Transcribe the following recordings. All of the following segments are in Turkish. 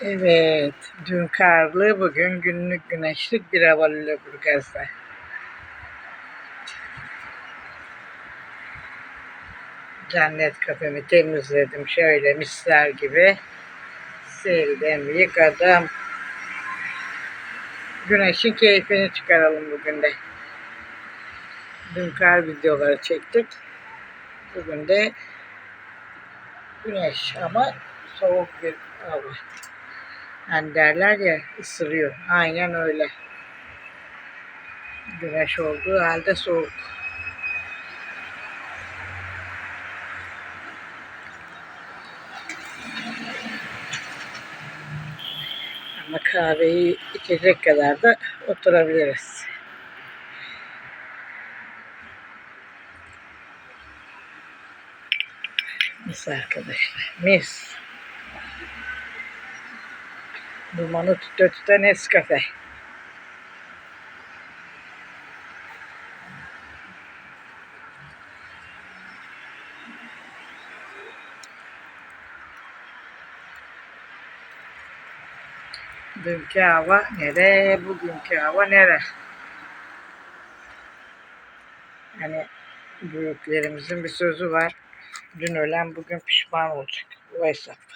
Evet, dün karlı, bugün günlük güneşlik bir hava Lüleburgaz'da. Cennet kafemi temizledim şöyle misler gibi. Sildim, yıkadım. Güneşin keyfini çıkaralım bugün de. Dün kar videoları çektik. Bugün de güneş ama soğuk bir hava. Hani derler ya ısırıyor. Aynen öyle. Güneş olduğu halde soğuk. Ama kahveyi içecek kadar da oturabiliriz. Mis arkadaşlar. Mis. Dumanı tüte tüte Nescafe. Dünkü hava nere, bugünkü hava nere? Hani büyüklerimizin bir sözü var. Dün ölen bugün pişman olacak. Bu hesap.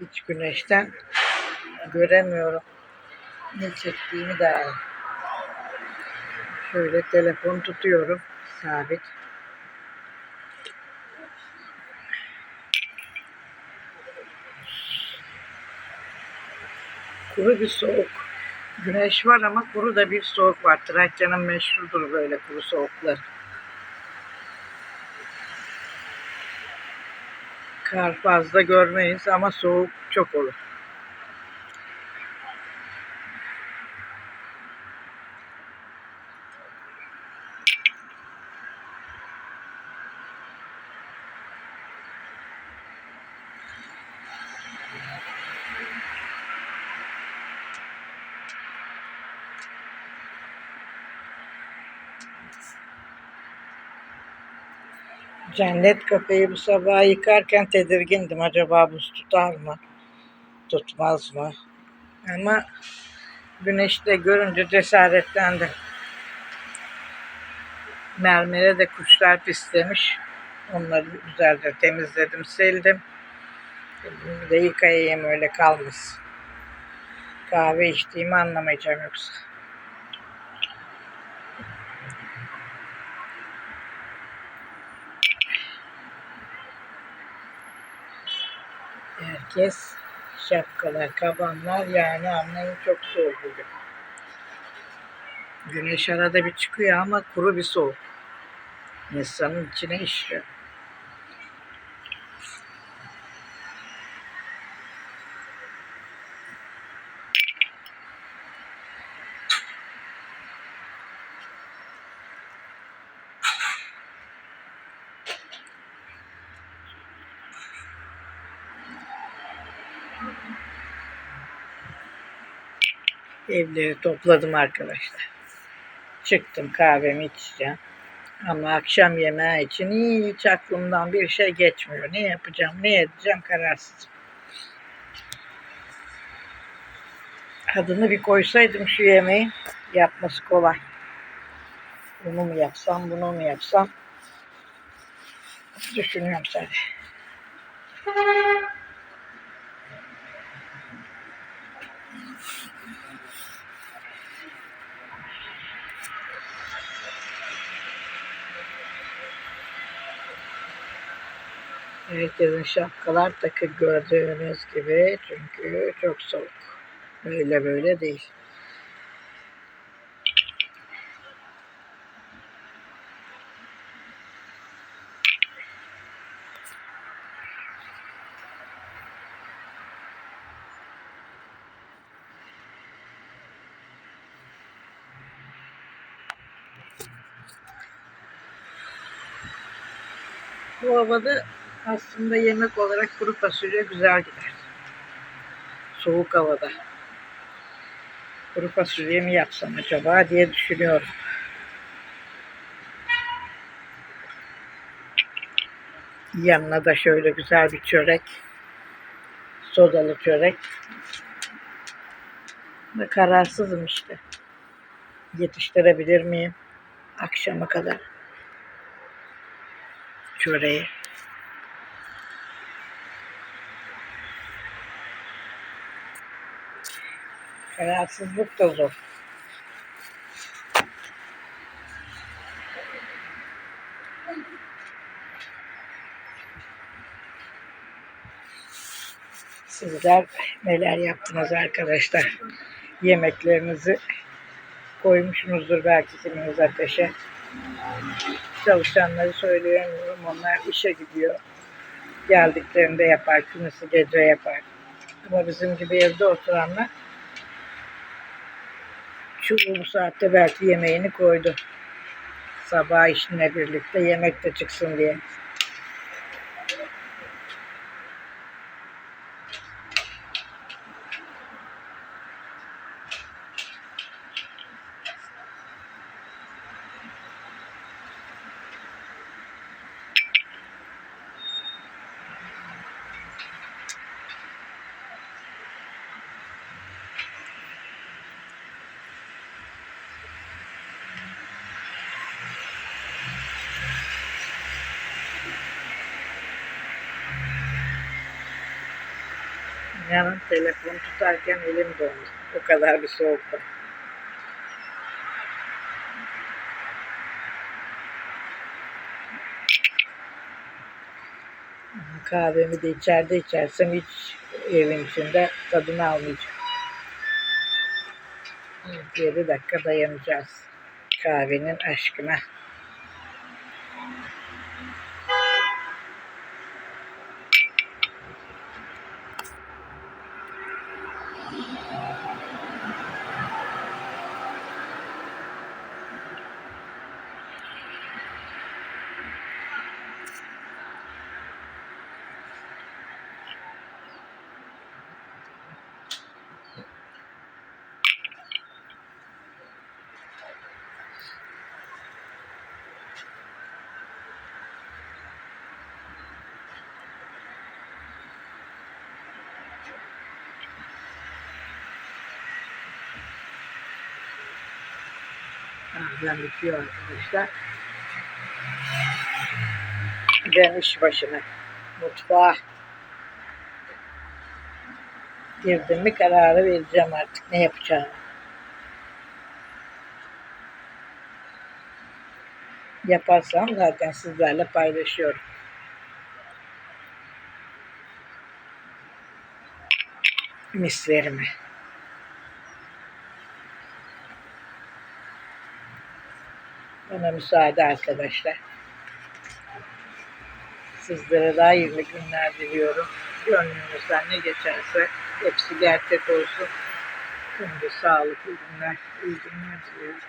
Hiç güneşten göremiyorum. Ne çektiğimi de şöyle telefon tutuyorum sabit. Kuru bir soğuk. Güneş var ama kuru da bir soğuk var. Trakya'nın meşhurdur böyle kuru soğukları. Kar fazla görmeyiz ama soğuk çok olur. Cennet kafeyi bu sabah yıkarken tedirgindim. Acaba buz tutar mı? Tutmaz mı? Ama güneşte görünce cesaretlendim. Mermere de kuşlar pislemiş. Onları güzelce temizledim, sildim. Bunu da yıkayayım öyle kalmasın. Kahve içtiğimi anlamayacağım yoksa. Herkes şapkalar, kabanlar yani anlayın çok soğuk bugün. Güneş arada bir çıkıyor ama kuru bir soğuk. İnsanın içine işliyor. Evleri topladım arkadaşlar. Çıktım kahvemi içeceğim. Ama akşam yemeği için hiç aklımdan bir şey geçmiyor. Ne yapacağım, ne edeceğim kararsızım. Adını bir koysaydım şu yemeği yapması kolay. Bunu mu yapsam, bunu mu yapsam düşünüyorum sadece. Herkesin şapkalar takı gördüğünüz gibi çünkü çok soğuk. Böyle böyle değil. Bu havada aslında yemek olarak kuru fasulye güzel gider. Soğuk havada. Kuru fasulye mi yapsam acaba diye düşünüyorum. Yanına da şöyle güzel bir çörek. Sodalı çörek. Ve kararsızım işte. Yetiştirebilir miyim? Akşama kadar. Çöreği. Kararsızlık da zor. Sizler neler yaptınız arkadaşlar? Yemeklerinizi koymuşsunuzdur belki kiminiz ateşe. Çalışanları söyleyemiyorum. Onlar işe gidiyor. Geldiklerinde yapar. Kimisi gece yapar. Ama bizim gibi evde oturanlar şu bu saatte belki yemeğini koydu. Sabah işine birlikte yemek de çıksın diye. İnanın telefonu tutarken elim dondu. O kadar bir soğukta. Kahvemi de içeride içersem hiç evin içinde tadını almayacağım. 7 dakika dayanacağız. Kahvenin aşkına. Kahvem bitiyor arkadaşlar. Ben iş başına. Mutfağa girdim mi kararı vereceğim artık ne yapacağımı. Yaparsam zaten sizlerle paylaşıyorum. Mislerimi. Bana müsaade arkadaşlar. Sizlere daha hayırlı günler diliyorum. Gönlünüzden ne geçerse hepsi gerçek olsun. Şimdi sağlıklı günler, iyi günler diliyorum.